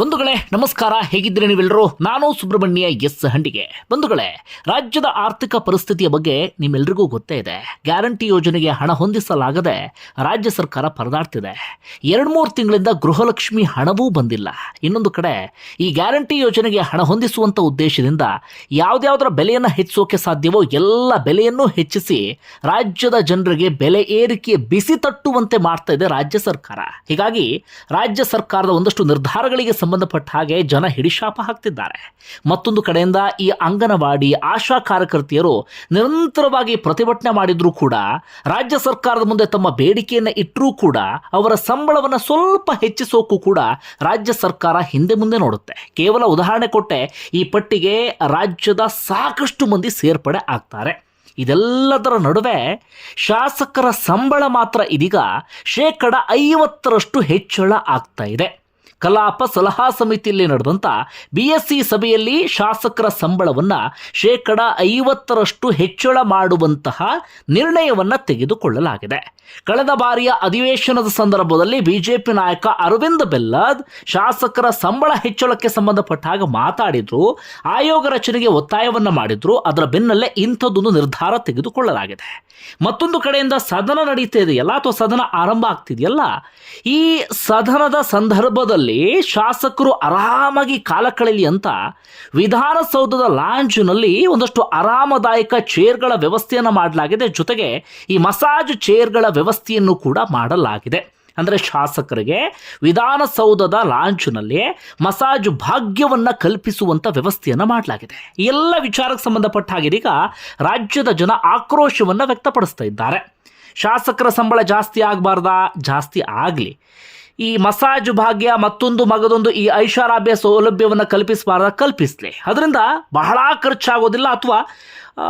ಬಂಧುಗಳೇ, ನಮಸ್ಕಾರ. ಹೇಗಿದ್ರೆ ನೀವೆಲ್ಲರೂ? ನಾನು ಸುಬ್ರಹ್ಮಣ್ಯ ಎಸ್ ಹಂಡಿಗೆ. ಬಂಧುಗಳೇ, ರಾಜ್ಯದ ಆರ್ಥಿಕ ಪರಿಸ್ಥಿತಿಯ ಬಗ್ಗೆ ನಿಮ್ಮೆಲ್ಲರಿಗೂ ಗೊತ್ತೇ ಇದೆ. ಗ್ಯಾರಂಟಿ ಯೋಜನೆಗೆ ಹಣ ಹೊಂದಿಸಲಾಗದೆ ರಾಜ್ಯ ಸರ್ಕಾರ ಪರದಾಡ್ತಿದೆ. ಎರಡು ಮೂರು ತಿಂಗಳಿಂದ ಗೃಹಲಕ್ಷ್ಮಿ ಹಣವೂ ಬಂದಿಲ್ಲ. ಇನ್ನೊಂದು ಕಡೆ, ಈ ಗ್ಯಾರಂಟಿ ಯೋಜನೆಗೆ ಹಣ ಹೊಂದಿಸುವಂತ ಉದ್ದೇಶದಿಂದ ಯಾವುದ್ಯಾವುದರ ಬೆಲೆಯನ್ನು ಹೆಚ್ಚಿಸೋಕೆ ಸಾಧ್ಯವೋ ಎಲ್ಲ ಬೆಲೆಯನ್ನು ಹೆಚ್ಚಿಸಿ ರಾಜ್ಯದ ಜನರಿಗೆ ಬೆಲೆ ಏರಿಕೆ ಬಿಸಿ ತಟ್ಟುವಂತೆ ಮಾಡ್ತಾ ಇದೆ ರಾಜ್ಯ ಸರ್ಕಾರ. ಹೀಗಾಗಿ ರಾಜ್ಯ ಸರ್ಕಾರದ ಒಂದಷ್ಟು ನಿರ್ಧಾರಗಳಿಗೆ ಸಂಬಂಧಪಟ್ಟ ಹಾಗೆ ಜನ ಹಿಡಿಶಾಪ ಹಾಕ್ತಿದ್ದಾರೆ. ಮತ್ತೊಂದು ಕಡೆಯಿಂದ ಈ ಅಂಗನವಾಡಿ ಆಶಾ ಕಾರ್ಯಕರ್ತೆಯರು ನಿರಂತರವಾಗಿ ಪ್ರತಿಭಟನೆ ಮಾಡಿದರೂ ಕೂಡ, ರಾಜ್ಯ ಸರ್ಕಾರದ ಮುಂದೆ ತಮ್ಮ ಬೇಡಿಕೆಯನ್ನು ಇಟ್ಟರೂ ಕೂಡ, ಅವರ ಸಂಬಳವನ್ನು ಸ್ವಲ್ಪ ಹೆಚ್ಚಿಸೋಕ್ಕೂ ಕೂಡ ರಾಜ್ಯ ಸರ್ಕಾರ ಹಿಂದೆ ಮುಂದೆ ನೋಡುತ್ತೆ. ಕೇವಲ ಉದಾಹರಣೆ ಕೊಟ್ಟೆ, ಈ ಪಟ್ಟಿಗೆ ರಾಜ್ಯದ ಸಾಕಷ್ಟು ಮಂದಿ ಸೇರ್ಪಡೆ ಆಗ್ತಾರೆ. ಇದೆಲ್ಲದರ ನಡುವೆ ಶಾಸಕರ ಸಂಬಳ ಮಾತ್ರ ಇದೀಗ ಶೇಕಡ ಐವತ್ತರಷ್ಟು ಹೆಚ್ಚಳ ಆಗ್ತಾ ಇದೆ. ಕಲಾಪ ಸಲಹಾ ಸಮಿತಿಯಲ್ಲಿ ನಡೆದಂಥ ಬಿ ಸಭೆಯಲ್ಲಿ ಶಾಸಕರ ಸಂಬಳವನ್ನು ಶೇಕಡ ಐವತ್ತರಷ್ಟು ಹೆಚ್ಚಳ ಮಾಡುವಂತಹ ನಿರ್ಣಯವನ್ನು ತೆಗೆದುಕೊಳ್ಳಲಾಗಿದೆ. ಕಳೆದ ಬಾರಿಯ ಅಧಿವೇಶನದ ಸಂದರ್ಭದಲ್ಲಿ ಬಿಜೆಪಿ ನಾಯಕ ಅರವಿಂದ್ ಬೆಲ್ಲದ್ ಶಾಸಕರ ಸಂಬಳ ಹೆಚ್ಚಳಕ್ಕೆ ಸಂಬಂಧಪಟ್ಟ ಹಾಗೆ ಮಾತಾಡಿದ್ರು. ಆಯೋಗ ರಚನೆಗೆ ಒತ್ತಾಯವನ್ನು ಮಾಡಿದ್ರು. ಅದರ ಬೆನ್ನಲ್ಲೇ ಇಂಥದ್ದೊಂದು ನಿರ್ಧಾರ ತೆಗೆದುಕೊಳ್ಳಲಾಗಿದೆ. ಮತ್ತೊಂದು ಕಡೆಯಿಂದ ಸದನ ನಡೀತಾ ಇದೆಯಲ್ಲ ಅಥವಾ ಸದನ ಆರಂಭ ಆಗ್ತಿದೆಯಲ್ಲ ಈ ಸದನದ ಸಂದರ್ಭದಲ್ಲಿ ಶಾಸಕರು ಆರಾಮಾಗಿ ಕಾಲ ಕಳೆಯಲಿ ಅಂತ ವಿಧಾನಸೌಧದ ಲಾಂಜ್ನಲ್ಲಿ ಒಂದಷ್ಟು ಆರಾಮದಾಯಕ ಚೇರ್ಗಳ ವ್ಯವಸ್ಥೆಯನ್ನು ಮಾಡಲಾಗಿದೆ. ಜೊತೆಗೆ ಈ ಮಸಾಜ್ ಚೇರ್ಗಳ ವ್ಯವಸ್ಥೆಯನ್ನು ಕೂಡ ಮಾಡಲಾಗಿದೆ. ಅಂದರೆ ಶಾಸಕರಿಗೆ ವಿಧಾನಸೌಧದ ಲಾಂಚ್ನಲ್ಲಿ ಮಸಾಜ್ ಭಾಗ್ಯವನ್ನು ಕಲ್ಪಿಸುವಂಥ ವ್ಯವಸ್ಥೆಯನ್ನು ಮಾಡಲಾಗಿದೆ. ಎಲ್ಲ ವಿಚಾರಕ್ಕೆ ಸಂಬಂಧಪಟ್ಟ ಹಾಗೆ ಈಗ ರಾಜ್ಯದ ಜನ ಆಕ್ರೋಶವನ್ನು ವ್ಯಕ್ತಪಡಿಸ್ತಾ ಇದ್ದಾರೆ. ಶಾಸಕರ ಸಂಬಳ ಜಾಸ್ತಿ ಆಗಬಾರ್ದಾ? ಜಾಸ್ತಿ ಆಗಲಿ. ಈ ಮಸಾಜ್ ಭಾಗ್ಯ ಮತ್ತೊಂದು ಮಗದೊಂದು ಈ ಐಷಾರಾಭ್ಯ ಸೌಲಭ್ಯವನ್ನು ಕಲ್ಪಿಸಬಾರ್ದ? ಕಲ್ಪಿಸಲಿ. ಅದರಿಂದ ಬಹಳ ಖರ್ಚಾಗೋದಿಲ್ಲ ಅಥವಾ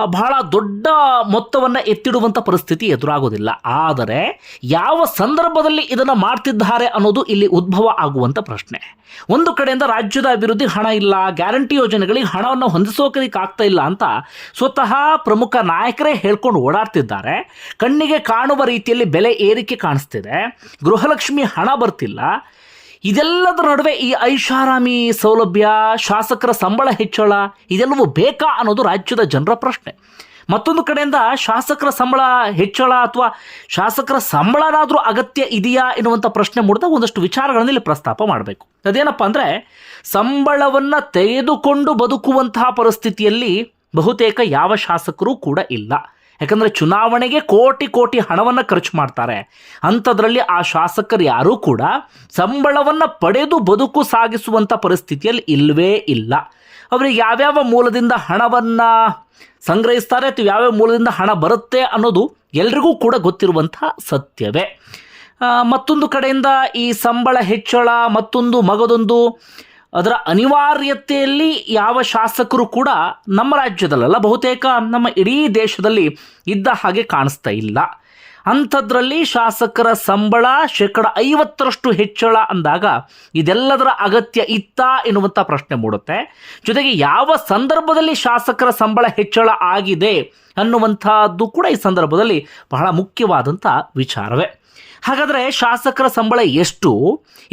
ಬಹಳ ದೊಡ್ಡ ಮೊತ್ತವನ್ನು ಎತ್ತಿಡುವಂಥ ಪರಿಸ್ಥಿತಿ ಎದುರಾಗೋದಿಲ್ಲ. ಆದರೆ ಯಾವ ಸಂದರ್ಭದಲ್ಲಿ ಇದನ್ನು ಮಾಡ್ತಿದ್ದಾರೆ ಅನ್ನೋದು ಇಲ್ಲಿ ಉದ್ಭವ ಆಗುವಂಥ ಪ್ರಶ್ನೆ. ಒಂದು ಕಡೆಯಿಂದ ರಾಜ್ಯದ ಅಭಿವೃದ್ಧಿ ಹಣ ಇಲ್ಲ, ಗ್ಯಾರಂಟಿ ಯೋಜನೆಗಳಿಗೆ ಹಣವನ್ನು ಹೊಂದಿಸೋಕೆ ಆಗ್ತಾ ಇಲ್ಲ ಅಂತ ಸ್ವತಃ ಪ್ರಮುಖ ನಾಯಕರೇ ಹೇಳ್ಕೊಂಡು ಓಡಾಡ್ತಿದ್ದಾರೆ. ಕಣ್ಣಿಗೆ ಕಾಣುವ ರೀತಿಯಲ್ಲಿ ಬೆಲೆ ಏರಿಕೆ ಕಾಣಿಸ್ತಿದೆ. ಗೃಹಲಕ್ಷ್ಮಿ ಹಣ ಬರ್ತಿಲ್ಲ. ಇದೆಲ್ಲದರ ನಡುವೆ ಈ ಐಷಾರಾಮಿ ಸೌಲಭ್ಯ, ಶಾಸಕರ ಸಂಬಳ ಹೆಚ್ಚಳ, ಇದೆಲ್ಲವೂ ಬೇಕಾ ಅನ್ನೋದು ರಾಜ್ಯದ ಜನರ ಪ್ರಶ್ನೆ. ಮತ್ತೊಂದು ಕಡೆಯಿಂದ ಶಾಸಕರ ಸಂಬಳ ಹೆಚ್ಚಳ ಅಥವಾ ಶಾಸಕರ ಸಂಬಳನಾದರೂ ಅಗತ್ಯ ಇದೆಯಾ ಎನ್ನುವಂಥ ಪ್ರಶ್ನೆ ಮೂಡಿದ ಒಂದಷ್ಟು ವಿಚಾರಗಳನ್ನು ಇಲ್ಲಿ ಪ್ರಸ್ತಾಪ ಮಾಡಬೇಕು. ಅದೇನಪ್ಪ ಅಂದರೆ, ಸಂಬಳವನ್ನು ತೆಗೆದುಕೊಂಡು ಬದುಕುವಂತಹ ಪರಿಸ್ಥಿತಿಯಲ್ಲಿ ಬಹುತೇಕ ಯಾವ ಶಾಸಕರೂ ಕೂಡ ಇಲ್ಲ. ಯಾಕಂದರೆ ಚುನಾವಣೆಗೆ ಕೋಟಿ ಕೋಟಿ ಹಣವನ್ನು ಖರ್ಚು ಮಾಡ್ತಾರೆ. ಅಂಥದ್ರಲ್ಲಿ ಆ ಶಾಸಕರು ಯಾರೂ ಕೂಡ ಸಂಬಳವನ್ನು ಪಡೆದು ಬದುಕು ಸಾಗಿಸುವಂಥ ಪರಿಸ್ಥಿತಿಯಲ್ಲಿ ಇಲ್ಲವೇ ಇಲ್ಲ. ಅವರಿಗೆ ಯಾವ್ಯಾವ ಮೂಲದಿಂದ ಹಣವನ್ನು ಸಂಗ್ರಹಿಸ್ತಾರೆ ಅಥವಾ ಯಾವ್ಯಾವ ಮೂಲದಿಂದ ಹಣ ಬರುತ್ತೆ ಅನ್ನೋದು ಎಲ್ರಿಗೂ ಕೂಡ ಗೊತ್ತಿರುವಂಥ ಸತ್ಯವೇ. ಮತ್ತೊಂದು ಕಡೆಯಿಂದ ಈ ಸಂಬಳ ಹೆಚ್ಚಳ, ಮತ್ತೊಂದು ಮಗದೊಂದು ಅದರ ಅನಿವಾರ್ಯತೆಯಲ್ಲಿ ಯಾವ ಶಾಸಕರು ಕೂಡ ನಮ್ಮ ರಾಜ್ಯದಲ್ಲ ಬಹುತೇಕ ನಮ್ಮ ಇಡೀ ದೇಶದಲ್ಲಿ ಇದ್ದ ಹಾಗೆ ಕಾಣಿಸ್ತಾ ಇಲ್ಲ. ಅಂಥದ್ರಲ್ಲಿ ಶಾಸಕರ ಸಂಬಳ ಶೇಕಡ ಐವತ್ತರಷ್ಟು ಹೆಚ್ಚಳ ಅಂದಾಗ ಇದೆಲ್ಲದರ ಅಗತ್ಯ ಇತ್ತಾ ಎನ್ನುವಂಥ ಪ್ರಶ್ನೆ ಮೂಡುತ್ತೆ. ಜೊತೆಗೆ ಯಾವ ಸಂದರ್ಭದಲ್ಲಿ ಶಾಸಕರ ಸಂಬಳ ಹೆಚ್ಚಳ ಆಗಿದೆ ಅನ್ನುವಂಥದ್ದು ಕೂಡ ಈ ಸಂದರ್ಭದಲ್ಲಿ ಬಹಳ ಮುಖ್ಯವಾದಂಥ ವಿಚಾರವೇ. ಹಾಗಾದರೆ ಶಾಸಕರ ಸಂಬಳ ಎಷ್ಟು?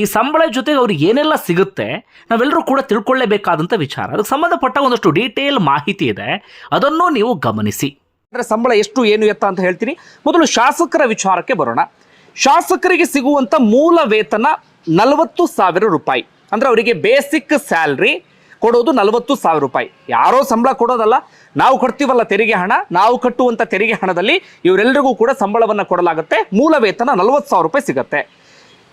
ಈ ಸಂಬಳ ಜೊತೆಗೆ ಅವ್ರಿಗೆ ಏನೆಲ್ಲ ಸಿಗುತ್ತೆ? ನಾವೆಲ್ಲರೂ ಕೂಡ ತಿಳ್ಕೊಳ್ಳೇಬೇಕಾದಂಥ ವಿಚಾರ. ಅದಕ್ಕೆ ಸಂಬಂಧಪಟ್ಟ ಒಂದಷ್ಟು ಡೀಟೇಲ್ ಮಾಹಿತಿ ಇದೆ. ಅದನ್ನು ನೀವು ಗಮನಿಸಿ. ಅಂದರೆ ಸಂಬಳ ಎಷ್ಟು, ಏನು ಎತ್ತ ಅಂತ ಹೇಳ್ತೀನಿ. ಮೊದಲು ಶಾಸಕರ ವಿಚಾರಕ್ಕೆ ಬರೋಣ. ಶಾಸಕರಿಗೆ ಸಿಗುವಂಥ ಮೂಲ ವೇತನ ನಲವತ್ತು ಸಾವಿರ ರೂಪಾಯಿ. ಅಂದರೆ ಅವರಿಗೆ ಬೇಸಿಕ್ ಸ್ಯಾಲ್ರಿ ಕೊಡೋದು ನಲವತ್ತು ಸಾವಿರ ರೂಪಾಯಿ. ಯಾರೋ ಸಂಬಳ ಕೊಡೋದಲ್ಲ, ನಾವು ಕೊಡ್ತೀವಲ್ಲ ತೆರಿಗೆ ಹಣ, ನಾವು ಕಟ್ಟುವಂತ ತೆರಿಗೆ ಹಣದಲ್ಲಿ ಇವರೆಲ್ಲರಿಗೂ ಕೂಡ ಸಂಬಳವನ್ನ ಕೊಡಲಾಗುತ್ತೆ. ಮೂಲ ವೇತನ ನಲವತ್ತು ಸಾವಿರ ರೂಪಾಯಿ ಸಿಗುತ್ತೆ.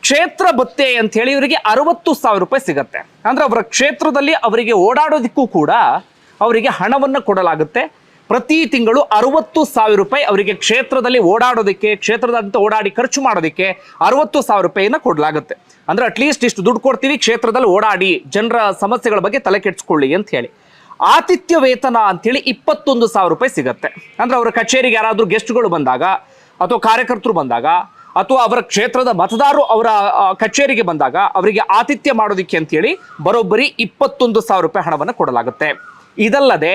ಕ್ಷೇತ್ರ ಭತ್ತೆ ಅಂತ ಹೇಳಿ ಇವರಿಗೆ ಅರವತ್ತು ಸಾವಿರ ರೂಪಾಯಿ ಸಿಗುತ್ತೆ. ಅಂದ್ರೆ ಅವರ ಕ್ಷೇತ್ರದಲ್ಲಿ ಅವರಿಗೆ ಓಡಾಡೋದಕ್ಕೂ ಕೂಡ ಅವರಿಗೆ ಹಣವನ್ನು ಕೊಡಲಾಗುತ್ತೆ. ಪ್ರತಿ ತಿಂಗಳು ಅರವತ್ತು ಸಾವಿರ ರೂಪಾಯಿ ಅವರಿಗೆ ಕ್ಷೇತ್ರದಲ್ಲಿ ಓಡಾಡೋದಕ್ಕೆ ಕ್ಷೇತ್ರದಂತ ಓಡಾಡಿ ಖರ್ಚು ಮಾಡೋದಕ್ಕೆ ಅರವತ್ತು ಸಾವಿರ ರೂಪಾಯಿನ ಕೊಡಲಾಗುತ್ತೆ. ಅಂದ್ರೆ ಅಟ್ಲೀಸ್ಟ್ ಇಷ್ಟು ದುಡ್ಡು ಕೊಡ್ತೀವಿ, ಕ್ಷೇತ್ರದಲ್ಲಿ ಓಡಾಡಿ, ಜನರ ಸಮಸ್ಯೆಗಳ ಬಗ್ಗೆ ತಲೆ ಕೆಡಿಸ್ಕೊಳ್ಳಿ ಅಂತ ಹೇಳಿ. ಆತಿಥ್ಯ ವೇತನ ಅಂತೇಳಿ ಇಪ್ಪತ್ತೊಂದು ಸಾವಿರ ರೂಪಾಯಿ ಸಿಗತ್ತೆ. ಅಂದ್ರೆ ಅವರ ಕಚೇರಿಗೆ ಯಾರಾದರೂ ಗೆಸ್ಟ್ಗಳು ಬಂದಾಗ, ಅಥವಾ ಕಾರ್ಯಕರ್ತರು ಬಂದಾಗ, ಅಥವಾ ಅವರ ಕ್ಷೇತ್ರದ ಮತದಾರರು ಅವರ ಕಚೇರಿಗೆ ಬಂದಾಗ ಅವರಿಗೆ ಆತಿಥ್ಯ ಮಾಡೋದಕ್ಕೆ ಅಂತೇಳಿ ಬರೋಬ್ಬರಿ ಇಪ್ಪತ್ತೊಂದು ಸಾವಿರ ರೂಪಾಯಿ ಹಣವನ್ನು ಕೊಡಲಾಗುತ್ತೆ. ಇದಲ್ಲದೆ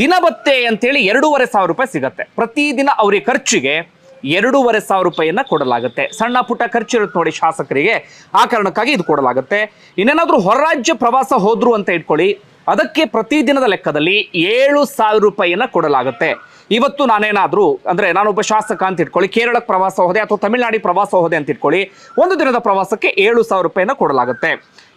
ದಿನಭತ್ತೆ ಅಂತೇಳಿ ಎರಡೂವರೆ ಸಾವಿರ ರೂಪಾಯಿ ಸಿಗುತ್ತೆ. ಪ್ರತಿದಿನ ಅವರಿಗೆ ಖರ್ಚಿಗೆ ಎರಡೂವರೆ ಸಾವಿರ ರೂಪಾಯಿಯನ್ನ ಕೊಡಲಾಗುತ್ತೆ. ಸಣ್ಣ ಪುಟ್ಟ ಖರ್ಚು ಇರುತ್ತೆ ನೋಡಿ ಶಾಸಕರಿಗೆ. ಆ ಕಾರಣಕ್ಕಾಗಿ ಇದು ಕೊಡಲಾಗುತ್ತೆ. ಇನ್ನೇನಾದ್ರೂ ಹೊರರಾಜ್ಯ ಪ್ರವಾಸ ಹೋದ್ರು ಅಂತ ಇಟ್ಕೊಳ್ಳಿ. ಅದಕ್ಕೆ ಪ್ರತಿದಿನದ ಲೆಕ್ಕದಲ್ಲಿ ಏಳು ಸಾವಿರ ರೂಪಾಯಿಯನ್ನ ಕೊಡಲಾಗುತ್ತೆ. ಇವತ್ತು ನಾನೇನಾದ್ರೂ, ಅಂದ್ರೆ ನಾನೊಬ್ಬ ಶಾಸಕ ಅಂತ ಇಟ್ಕೊಳ್ಳಿ, ಕೇರಳಕ್ಕೆ ಪ್ರವಾಸ ಹೋದೆ ಅಥವಾ ತಮಿಳುನಾಡಿಗೆ ಪ್ರವಾಸ ಹೋದೆ ಅಂತ ಇಟ್ಕೊಳ್ಳಿ, ಒಂದು ದಿನದ ಪ್ರವಾಸಕ್ಕೆ ಏಳು ಸಾವಿರ ರೂಪಾಯಿನ ಕೊಡಲಾಗುತ್ತೆ.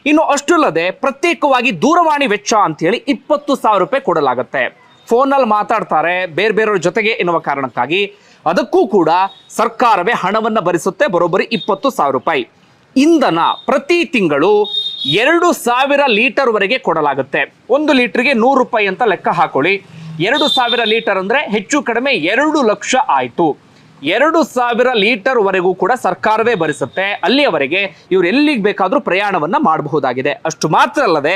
ಇನ್ನು ಅಷ್ಟಲ್ಲದೆ ಪ್ರತ್ಯೇಕವಾಗಿ ದೂರವಾಣಿ ವೆಚ್ಚ ಅಂತ ಹೇಳಿ ಇಪ್ಪತ್ತು ಸಾವಿರ ರೂಪಾಯಿ ಕೊಡಲಾಗುತ್ತೆ. ಫೋನಲ್ಲಿ ಮಾತಾಡ್ತಾರೆ ಬೇರೆ ಬೇರೆಯವ್ರ ಜೊತೆಗೆ ಎನ್ನುವ ಕಾರಣಕ್ಕಾಗಿ. ಅದಕ್ಕೂ ಕೂಡ ಸರ್ಕಾರವೇ ಹಣವನ್ನು ಭರಿಸುತ್ತೆ, ಬರೋಬ್ಬರಿ ಇಪ್ಪತ್ತು ಸಾವಿರ ರೂಪಾಯಿ. ಇಂಧನ ಪ್ರತಿ ತಿಂಗಳು ಎರಡು ಸಾವಿರ ಲೀಟರ್ವರೆಗೆ ಕೊಡಲಾಗುತ್ತೆ. ಒಂದು ಲೀಟರ್ಗೆ ನೂರು ರೂಪಾಯಿ ಅಂತ ಲೆಕ್ಕ ಹಾಕೊಳ್ಳಿ. ಎರಡು ಸಾವಿರ ಲೀಟರ್ ಅಂದ್ರೆ ಹೆಚ್ಚು ಕಡಿಮೆ ಎರಡು ಲಕ್ಷ ಆಯಿತು. ಎರಡು ಸಾವಿರ ಲೀಟರ್ ವರೆಗೂ ಕೂಡ ಸರ್ಕಾರವೇ ಭರಿಸುತ್ತೆ. ಅಲ್ಲಿಯವರೆಗೆ ಇವ್ರು ಎಲ್ಲಿಗೆ ಬೇಕಾದರೂ ಪ್ರಯಾಣವನ್ನು ಮಾಡಬಹುದಾಗಿದೆ. ಅಷ್ಟು ಮಾತ್ರ ಅಲ್ಲದೆ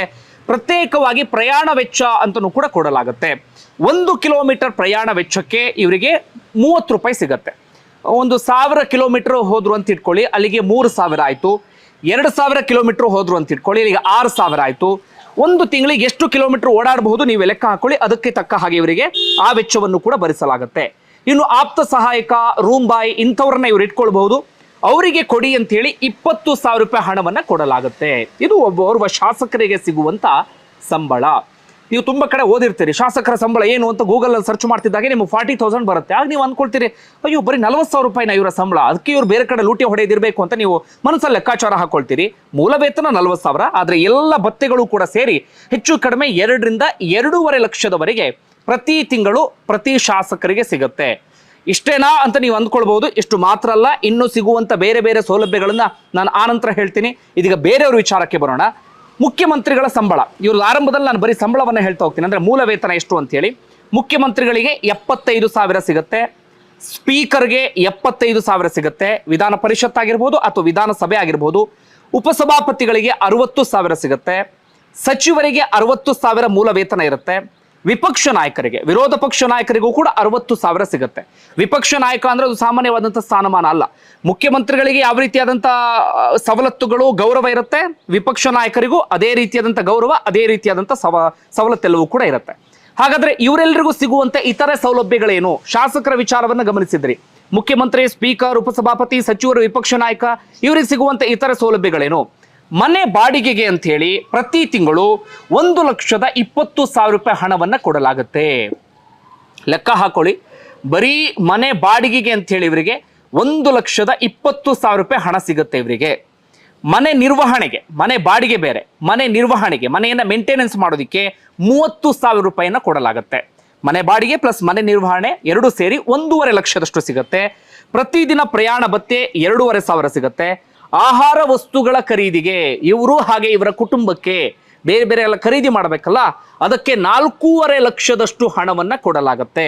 ಪ್ರತ್ಯೇಕವಾಗಿ ಪ್ರಯಾಣ ವೆಚ್ಚ ಅಂತಲೂ ಕೂಡ ಕೊಡಲಾಗುತ್ತೆ. ಒಂದು ಕಿಲೋಮೀಟರ್ ಪ್ರಯಾಣ ವೆಚ್ಚಕ್ಕೆ ಇವರಿಗೆ ಮೂವತ್ತು ರೂಪಾಯಿ ಸಿಗತ್ತೆ. ಒಂದು ಸಾವಿರ ಕಿಲೋಮೀಟರ್ ಹೋದ್ರು ಅಂತ ಇಟ್ಕೊಳ್ಳಿ, ಅಲ್ಲಿಗೆ ಮೂರು ಸಾವಿರ ಆಯಿತು. ಎರಡು ಸಾವಿರ ಕಿಲೋಮೀಟರ್ ಹೋದ್ರು ಅಂತ ಇಟ್ಕೊಳ್ಳಿ ಇಲ್ಲಿಗೆ ಆರು ಸಾವಿರ ಆಯಿತು. ಒಂದು ತಿಂಗಳಿಗೆ ಎಷ್ಟು ಕಿಲೋಮೀಟರ್ ಓಡಾಡಬಹುದು ನೀವು ಲೆಕ್ಕ ಹಾಕೊಳ್ಳಿ, ಅದಕ್ಕೆ ತಕ್ಕ ಹಾಗೆ ಇವರಿಗೆ ಆ ವೆಚ್ಚವನ್ನು ಕೂಡ ಭರಿಸಲಾಗುತ್ತೆ. ಇನ್ನು ಆಪ್ತ ಸಹಾಯಕ ರೂಮ್ ಬಾಯ್ ಇಂಥವ್ರನ್ನ ಇವ್ರು ಇಟ್ಕೊಳ್ಬಹುದು. ಅವರಿಗೆ ಕೊಡಿ ಅಂತ ಹೇಳಿ ಇಪ್ಪತ್ತು ಸಾವಿರ ರೂಪಾಯಿ ಹಣವನ್ನ ಕೊಡಲಾಗುತ್ತೆ. ಇದು ಒಬ್ಬ ಓರ್ವ ಶಾಸಕರಿಗೆ ಸಿಗುವಂತ ಸಂಬಳ. ನೀವು ತುಂಬಾ ಕಡೆ ಓದಿರ್ತೀರಿ. ಶಾಸಕರ ಸಂಬಳ ಏನು ಅಂತ ಗೂಗಲ್ ಅಲ್ಲಿ ಸರ್ಚ್ ಮಾಡ್ತಿದ್ದಾಗೆ ನಿಮ್ಗೆ ಫಾರ್ಟಿ ತೌಸಂಡ್ ಬರುತ್ತೆ. ಆಗ ನೀವು ಅನ್ಕೊಳ್ತೀರಿ, ಅಯ್ಯೋ, ಬರೀ ನಲವತ್ತು ಸಾವಿರ ರೂಪಾಯಿನ ಇವರ ಸಂಬಳ, ಅದಕ್ಕೆ ಇವ್ರು ಬೇರೆ ಕಡೆ ಲೂಟಿ ಹೊಡೆದಿರಬೇಕು ಅಂತ ನೀವು ಮನಸ್ಸಲ್ಲಿ ಲೆಕ್ಕಾಚಾರ ಹಾಕೊಳ್ತೀರಿ. ಮೂಲ ವೇತನ ನಲವತ್ತು ಸಾವಿರ, ಆದರೆ ಎಲ್ಲ ಭತ್ತೆಗಳು ಕೂಡ ಸೇರಿ ಹೆಚ್ಚು ಕಡಿಮೆ ಎರಡರಿಂದ ಎರಡೂವರೆ ಲಕ್ಷದವರೆಗೆ ಪ್ರತಿ ತಿಂಗಳು ಪ್ರತಿ ಶಾಸಕರಿಗೆ ಸಿಗುತ್ತೆ. ಇಷ್ಟೇನಾ ಅಂತ ನೀವು ಅಂದ್ಕೊಳ್ಬಹುದು. ಇಷ್ಟು ಮಾತ್ರ ಅಲ್ಲ, ಇನ್ನೂ ಸಿಗುವಂತ ಬೇರೆ ಬೇರೆ ಸೌಲಭ್ಯಗಳನ್ನ ನಾನು ಆನಂತರ ಹೇಳ್ತೀನಿ. ಇದೀಗ ಬೇರೆಯವ್ರ ವಿಚಾರಕ್ಕೆ ಬರೋಣ. ಮುಖ್ಯಮಂತ್ರಿಗಳ ಸಂಬಳ. ಇವ್ರದ್ದು ಆರಂಭದಲ್ಲಿ ನಾನು ಬರೀ ಸಂಬಳವನ್ನು ಹೇಳ್ತಾ ಹೋಗ್ತೀನಿ. ಅಂದರೆ ಮೂಲ ವೇತನ ಎಷ್ಟು ಅಂತ ಹೇಳಿ ಮುಖ್ಯಮಂತ್ರಿಗಳಿಗೆ ಎಪ್ಪತ್ತೈದು ಸಾವಿರ ಸಿಗುತ್ತೆ. ಸ್ಪೀಕರ್ಗೆ ಎಪ್ಪತ್ತೈದು ಸಾವಿರ ಸಿಗುತ್ತೆ. ವಿಧಾನ ಪರಿಷತ್ ಆಗಿರ್ಬೋದು ಅಥವಾ ವಿಧಾನಸಭೆ ಆಗಿರ್ಬೋದು. ಉಪಸಭಾಪತಿಗಳಿಗೆ ಅರವತ್ತು ಸಾವಿರ ಸಿಗುತ್ತೆ. ಸಚಿವರಿಗೆ ಅರವತ್ತು ಸಾವಿರ ಮೂಲ ವೇತನ ಇರುತ್ತೆ. ವಿಪಕ್ಷ ನಾಯಕರಿಗೆ, ವಿರೋಧ ಪಕ್ಷ ನಾಯಕರಿಗೂ ಕೂಡ ಅರವತ್ತು ಸಾವಿರ ಸಿಗುತ್ತೆ. ವಿಪಕ್ಷ ನಾಯಕ ಅಂದ್ರೆ ಅದು ಸಾಮಾನ್ಯವಾದಂಥ ಸ್ಥಾನಮಾನ ಅಲ್ಲ. ಮುಖ್ಯಮಂತ್ರಿಗಳಿಗೆ ಯಾವ ರೀತಿಯಾದಂಥ ಸವಲತ್ತುಗಳು, ಗೌರವ ಇರುತ್ತೆ. ವಿಪಕ್ಷ ನಾಯಕರಿಗೂ ಅದೇ ರೀತಿಯಾದಂಥ ಗೌರವ, ಅದೇ ರೀತಿಯಾದಂಥ ಸವ, ಸವಲತ್ತೆಲ್ಲವೂ ಕೂಡ ಇರುತ್ತೆ. ಹಾಗಾದ್ರೆ ಇವರೆಲ್ಲರಿಗೂ ಸಿಗುವಂತೆ ಇತರೆ ಸೌಲಭ್ಯಗಳೇನು? ಶಾಸಕರ ವಿಚಾರವನ್ನು ಗಮನಿಸಿದ್ರಿ. ಮುಖ್ಯಮಂತ್ರಿ, ಸ್ಪೀಕರ್, ಉಪಸಭಾಪತಿ, ಸಚಿವರು, ವಿಪಕ್ಷ ನಾಯಕ, ಇವರಿಗೆ ಸಿಗುವಂತೆ ಇತರೆ ಸೌಲಭ್ಯಗಳೇನು? ಮನೆ ಬಾಡಿಗೆಗೆ ಅಂತ ಹೇಳಿ ಪ್ರತಿ ತಿಂಗಳು ಒಂದು ಲಕ್ಷದ ಇಪ್ಪತ್ತು ಸಾವಿರ ರೂಪಾಯಿ ಹಣವನ್ನು ಕೊಡಲಾಗುತ್ತೆ. ಲೆಕ್ಕ ಹಾಕೊಳ್ಳಿ. ಬರೀ ಮನೆ ಬಾಡಿಗೆಗೆ ಅಂತ ಹೇಳಿ ಇವರಿಗೆ ಒಂದು ಲಕ್ಷದ ಇಪ್ಪತ್ತು ಸಾವಿರ ರೂಪಾಯಿ ಹಣ ಸಿಗುತ್ತೆ ಇವರಿಗೆ. ಮನೆ ನಿರ್ವಹಣೆಗೆ, ಮನೆ ಬಾಡಿಗೆ ಬೇರೆ, ಮನೆ ನಿರ್ವಹಣೆಗೆ, ಮನೆಯನ್ನು ಮೇಂಟೆನೆನ್ಸ್ ಮಾಡೋದಕ್ಕೆ ಮೂವತ್ತು ಸಾವಿರ ರೂಪಾಯಿಯನ್ನು ಕೊಡಲಾಗುತ್ತೆ. ಮನೆ ಬಾಡಿಗೆ ಪ್ಲಸ್ ಮನೆ ನಿರ್ವಹಣೆ ಎರಡು ಸೇರಿ ಒಂದೂವರೆ ಲಕ್ಷದಷ್ಟು ಸಿಗುತ್ತೆ. ಪ್ರತಿದಿನ ಪ್ರಯಾಣ ಭತ್ತೆ ಎರಡೂವರೆ ಸಾವಿರ ಸಿಗುತ್ತೆ. ಆಹಾರ ವಸ್ತುಗಳ ಖರೀದಿಗೆ ಇವರು ಹಾಗೆ ಇವರ ಕುಟುಂಬಕ್ಕೆ ಬೇರೆ ಬೇರೆ ಎಲ್ಲ ಖರೀದಿ ಮಾಡಬೇಕಲ್ಲ, ಅದಕ್ಕೆ ನಾಲ್ಕೂವರೆ ಲಕ್ಷದಷ್ಟು ಹಣವನ್ನು ಕೊಡಲಾಗುತ್ತೆ.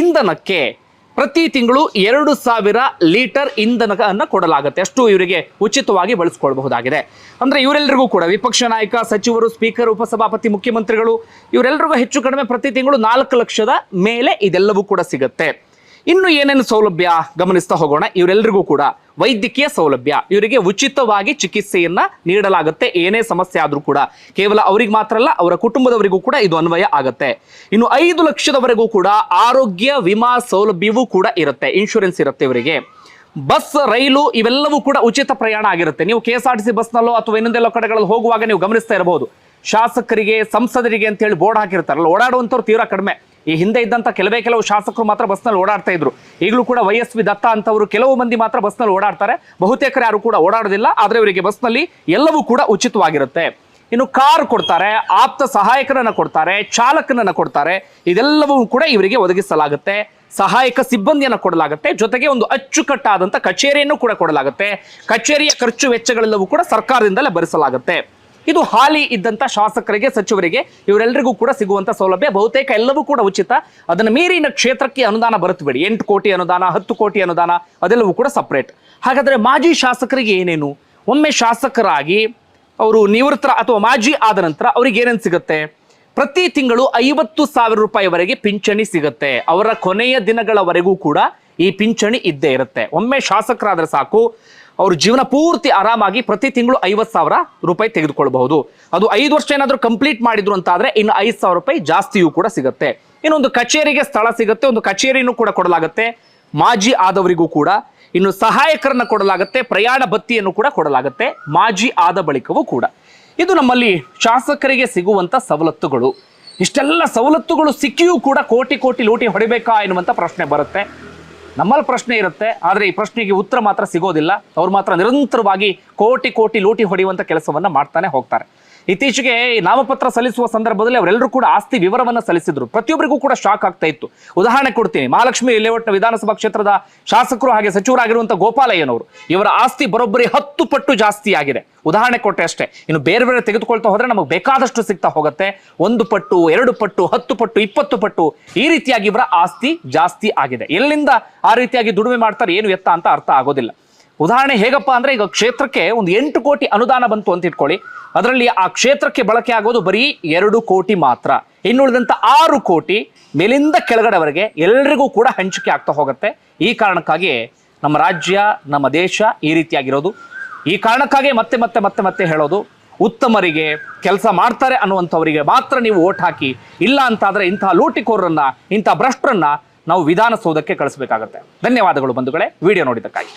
ಇಂಧನಕ್ಕೆ ಪ್ರತಿ ತಿಂಗಳು ಎರಡು ಸಾವಿರ ಲೀಟರ್ ಇಂಧನವನ್ನು ಕೊಡಲಾಗುತ್ತೆ. ಅಷ್ಟು ಇವರಿಗೆ ಉಚಿತವಾಗಿ ಬಳಸ್ಕೊಳ್ಬಹುದಾಗಿದೆ. ಅಂದ್ರೆ ಇವರೆಲ್ಲರಿಗೂ ಕೂಡ ವಿಪಕ್ಷ ನಾಯಕ, ಸಚಿವರು, ಸ್ಪೀಕರ್, ಉಪಸಭಾಪತಿ, ಮುಖ್ಯಮಂತ್ರಿಗಳು ಇವರೆಲ್ಲರಿಗೂ ಹೆಚ್ಚು ಕಡಿಮೆ ಪ್ರತಿ ತಿಂಗಳು ನಾಲ್ಕು ಲಕ್ಷದ ಮೇಲೆ ಇದೆಲ್ಲವೂ ಕೂಡ ಸಿಗುತ್ತೆ. ಇನ್ನು ಏನೇನು ಸೌಲಭ್ಯ ಗಮನಿಸ್ತಾ ಹೋಗೋಣ? ಇವರೆಲ್ಲರಿಗೂ ಕೂಡ ವೈದ್ಯಕೀಯ ಸೌಲಭ್ಯ. ಇವರಿಗೆ ಉಚಿತವಾಗಿ ಚಿಕಿತ್ಸೆಯನ್ನ ನೀಡಲಾಗುತ್ತೆ. ಏನೇ ಸಮಸ್ಯೆ ಆದರೂ ಕೂಡ. ಕೇವಲ ಅವರಿಗೆ ಮಾತ್ರ ಅಲ್ಲ, ಅವರ ಕುಟುಂಬದವರಿಗೂ ಕೂಡ ಇದು ಅನ್ವಯ ಆಗುತ್ತೆ. ಇನ್ನು ಐದು ಲಕ್ಷದವರೆಗೂ ಕೂಡ ಆರೋಗ್ಯ ವಿಮಾ ಸೌಲಭ್ಯವೂ ಕೂಡ ಇರುತ್ತೆ. ಇನ್ಶೂರೆನ್ಸ್ ಇರುತ್ತೆ ಇವರಿಗೆ. ಬಸ್, ರೈಲು ಇವೆಲ್ಲವೂ ಕೂಡ ಉಚಿತ ಪ್ರಯಾಣ ಆಗಿರುತ್ತೆ. ನೀವು ಕೆ ಎಸ್ ಬಸ್ನಲ್ಲೋ ಅಥವಾ ಇನ್ನೊಂದೆಲ್ಲೋ ಕಡೆಗಳಲ್ಲಿ ಹೋಗುವಾಗ ನೀವು ಗಮನಿಸ್ತಾ ಇರಬಹುದು. ಶಾಸಕರಿಗೆ, ಸಂಸದರಿಗೆ ಅಂತ ಹೇಳಿ ಬೋರ್ಡ್ ಹಾಕಿರ್ತಾರಲ್ಲ, ಓಡಾಡುವಂಥವ್ರು ತೀರಾ ಕಡಿಮೆ. ಈ ಹಿಂದೆ ಇದ್ದಂಥ ಕೆಲವೇ ಕೆಲವು ಶಾಸಕರು ಮಾತ್ರ ಬಸ್ನಲ್ಲಿ ಓಡಾಡ್ತಾ ಇದ್ರು. ಈಗಲೂ ಕೂಡ ವೈ ಎಸ್ ವಿ ದತ್ತ ಅಂತವರು ಕೆಲವು ಮಂದಿ ಮಾತ್ರ ಬಸ್ನಲ್ಲಿ ಓಡಾಡ್ತಾರೆ. ಬಹುತೇಕರು ಯಾರು ಕೂಡ ಓಡಾಡೋದಿಲ್ಲ. ಆದರೆ ಇವರಿಗೆ ಬಸ್ನಲ್ಲಿ ಎಲ್ಲವೂ ಕೂಡ ಉಚಿತವಾಗಿರುತ್ತೆ. ಇನ್ನು ಕಾರ್ ಕೊಡ್ತಾರೆ, ಆಪ್ತ ಸಹಾಯಕರನ್ನ ಕೊಡ್ತಾರೆ, ಚಾಲಕನನ್ನ ಕೊಡ್ತಾರೆ. ಇದೆಲ್ಲವೂ ಕೂಡ ಇವರಿಗೆ ಒದಗಿಸಲಾಗುತ್ತೆ. ಸಹಾಯಕ ಸಿಬ್ಬಂದಿಯನ್ನು ಕೊಡಲಾಗುತ್ತೆ. ಜೊತೆಗೆ ಒಂದು ಅಚ್ಚುಕಟ್ಟಾದಂಥ ಕಚೇರಿಯನ್ನು ಕೂಡ ಕೊಡಲಾಗುತ್ತೆ. ಕಚೇರಿಯ ಖರ್ಚು ವೆಚ್ಚಗಳೆಲ್ಲವೂ ಕೂಡ ಸರ್ಕಾರದಿಂದಲೇ ಭರಿಸಲಾಗುತ್ತೆ. ಇದು ಹಾಲಿ ಇದ್ದಂಥ ಶಾಸಕರಿಗೆ, ಸಚಿವರಿಗೆ ಇವರೆಲ್ಲರಿಗೂ ಕೂಡ ಸಿಗುವಂತ ಸೌಲಭ್ಯ. ಬಹುತೇಕ ಎಲ್ಲವೂ ಕೂಡ ಉಚಿತ. ಅದನ್ನ ಮೀರಿನ ಕ್ಷೇತ್ರಕ್ಕೆ ಅನುದಾನ ಬರುತ್ತಬೇಡಿ. ಎಂಟು ಕೋಟಿ ಅನುದಾನ, ಹತ್ತು ಕೋಟಿ ಅನುದಾನ, ಅದೆಲ್ಲವೂ ಕೂಡ ಸಪ್ರೇಟ್ ಹಾಗಾದ್ರೆ ಮಾಜಿ ಶಾಸಕರಿಗೆ ಏನೇನು? ಒಮ್ಮೆ ಶಾಸಕರಾಗಿ ಅವರು ನಿವೃತ್ತರ ಅಥವಾ ಮಾಜಿ ಆದ ನಂತರ ಅವ್ರಿಗೆ ಏನೇನು ಸಿಗುತ್ತೆ? ಪ್ರತಿ ತಿಂಗಳು ಐವತ್ತು ಸಾವಿರ ರೂಪಾಯಿವರೆಗೆ ಪಿಂಚಣಿ ಸಿಗುತ್ತೆ. ಅವರ ಕೊನೆಯ ದಿನಗಳವರೆಗೂ ಕೂಡ ಈ ಪಿಂಚಣಿ ಇದ್ದೇ ಇರುತ್ತೆ. ಒಮ್ಮೆ ಶಾಸಕರಾದರೆ ಸಾಕು. ಅವ್ರ ಜೀವನ ಪೂರ್ತಿ ಆರಾಮಾಗಿ ಪ್ರತಿ ತಿಂಗಳು ಐವತ್ತು ಸಾವಿರ ರೂಪಾಯಿ ತೆಗೆದುಕೊಳ್ಬಹುದು. ಅದು ಐದು ವರ್ಷ ಏನಾದರೂ ಕಂಪ್ಲೀಟ್ ಮಾಡಿದ್ರು ಅಂತ ಆದ್ರೆ ಇನ್ನು ಐದು ಸಾವಿರ ರೂಪಾಯಿ ಜಾಸ್ತಿಯೂ ಕೂಡ ಸಿಗುತ್ತೆ. ಇನ್ನೊಂದು ಕಚೇರಿಗೆ ಸ್ಥಳ ಸಿಗುತ್ತೆ, ಒಂದು ಕಚೇರಿನೂ ಕೂಡ ಕೊಡಲಾಗುತ್ತೆ. ಮಾಜಿ ಆದವರಿಗೂ ಕೂಡ ಇನ್ನು ಸಹಾಯಕರನ್ನ ಕೊಡಲಾಗುತ್ತೆ, ಪ್ರಯಾಣ ಬತ್ತಿಯನ್ನು ಕೂಡ ಕೊಡಲಾಗುತ್ತೆ, ಮಾಜಿ ಆದ ಬಳಿಕವೂ ಕೂಡ. ಇದು ನಮ್ಮಲ್ಲಿ ಶಾಸಕರಿಗೆ ಸಿಗುವಂತ ಸವಲತ್ತುಗಳು. ಇಷ್ಟೆಲ್ಲ ಸವಲತ್ತುಗಳು ಸಿಕ್ಕಿಯೂ ಕೂಡ ಕೋಟಿ ಕೋಟಿ ಲೂಟಿ ಹೊಡಿಬೇಕಾ ಎನ್ನುವಂಥ ಪ್ರಶ್ನೆ ಬರುತ್ತೆ. ನಮ್ಮಲ್ಲಿ ಪ್ರಶ್ನೆ ಇರುತ್ತೆ, ಆದರೆ ಈ ಪ್ರಶ್ನೆಗೆ ಉತ್ತರ ಮಾತ್ರ ಸಿಗೋದಿಲ್ಲ. ಅವ್ರು ಮಾತ್ರ ನಿರಂತರವಾಗಿ ಕೋಟಿ ಕೋಟಿ ಲೂಟಿ ಹೊಡೆಯುವಂಥ ಕೆಲಸವನ್ನು ಮಾಡ್ತಾನೆ ಹೋಗ್ತಾರೆ. ಇತ್ತೀಚೆಗೆ ನಾಮಪತ್ರ ಸಲ್ಲಿಸುವ ಸಂದರ್ಭದಲ್ಲಿ ಅವರೆಲ್ಲರೂ ಕೂಡ ಆಸ್ತಿ ವಿವರವನ್ನ ಸಲ್ಲಿಸಿದ್ರು. ಪ್ರತಿಯೊಬ್ಬರಿಗೂ ಕೂಡ ಶಾಕ್ ಆಗ್ತಾ ಇತ್ತು. ಉದಾಹರಣೆ ಕೊಡ್ತೀನಿ. ಮಹಾಲಕ್ಷ್ಮಿ ಲೇಔಟ್ನ ವಿಧಾನಸಭಾ ಕ್ಷೇತ್ರದ ಶಾಸಕರು ಹಾಗೆ ಸಚಿವರಾಗಿರುವಂತಹ ಗೋಪಾಲಯ್ಯನವರು. ಇವರ ಆಸ್ತಿ ಬರೋಬ್ಬರಿ ಹತ್ತು ಪಟ್ಟು ಜಾಸ್ತಿ ಆಗಿದೆ. ಉದಾಹರಣೆ ಕೊಟ್ಟೆ ಅಷ್ಟೇ. ಇನ್ನು ಬೇರೆ ಬೇರೆ ತೆಗೆದುಕೊಳ್ತಾ ಹೋದ್ರೆ ನಮಗೆ ಬೇಕಾದಷ್ಟು ಸಿಗ್ತಾ ಹೋಗುತ್ತೆ. ಒಂದು ಪಟ್ಟು, ಎರಡು ಪಟ್ಟು, ಹತ್ತು ಪಟ್ಟು, ಇಪ್ಪತ್ತು ಪಟ್ಟು ಈ ರೀತಿಯಾಗಿ ಇವರ ಆಸ್ತಿ ಜಾಸ್ತಿ ಆಗಿದೆ. ಎಲ್ಲಿಂದ ಆ ರೀತಿಯಾಗಿ ದುಡಿಮೆ ಮಾಡ್ತಾರೆ, ಏನು ಎತ್ತ ಅಂತ ಅರ್ಥ ಆಗೋದಿಲ್ಲ. ಉದಾಹರಣೆ ಹೇಗಪ್ಪ ಅಂದ್ರೆ ಈಗ ಕ್ಷೇತ್ರಕ್ಕೆ ಒಂದು ಎಂಟು ಕೋಟಿ ಅನುದಾನ ಬಂತು ಅಂತ ಇಟ್ಕೊಳ್ಳಿ. ಅದರಲ್ಲಿ ಆ ಕ್ಷೇತ್ರಕ್ಕೆ ಬಳಕೆ ಆಗೋದು ಬರೀ ಎರಡು ಕೋಟಿ ಮಾತ್ರ. ಇನ್ನುಳಿದಂಥ ಆರು ಕೋಟಿ ಮೇಲಿಂದ ಕೆಳಗಡೆವರೆಗೆ ಎಲ್ಲರಿಗೂ ಕೂಡ ಹಂಚಿಕೆ ಆಗ್ತಾ ಹೋಗುತ್ತೆ. ಈ ಕಾರಣಕ್ಕಾಗಿ ನಮ್ಮ ರಾಜ್ಯ, ನಮ್ಮ ದೇಶ ಈ ರೀತಿಯಾಗಿರೋದು. ಈ ಕಾರಣಕ್ಕಾಗಿ ಮತ್ತೆ ಮತ್ತೆ ಮತ್ತೆ ಮತ್ತೆ ಹೇಳೋದು, ಉತ್ತಮರಿಗೆ ಕೆಲಸ ಮಾಡ್ತಾರೆ ಅನ್ನುವಂಥವರಿಗೆ ಮಾತ್ರ ನೀವು ಓಟ್ ಹಾಕಿ, ಇಲ್ಲ ಅಂತಾದರೆ ಇಂತಹ ಲೂಟಿಕೋರರನ್ನ ಇಂಥ ಭ್ರಷ್ಟರನ್ನು ನಾವು ವಿಧಾನಸೌಧಕ್ಕೆ ಕಳಿಸಬೇಕಾಗತ್ತೆ. ಧನ್ಯವಾದಗಳು ಬಂಧುಗಳೇ, ವಿಡಿಯೋ ನೋಡಿದ್ದಕ್ಕಾಗಿ.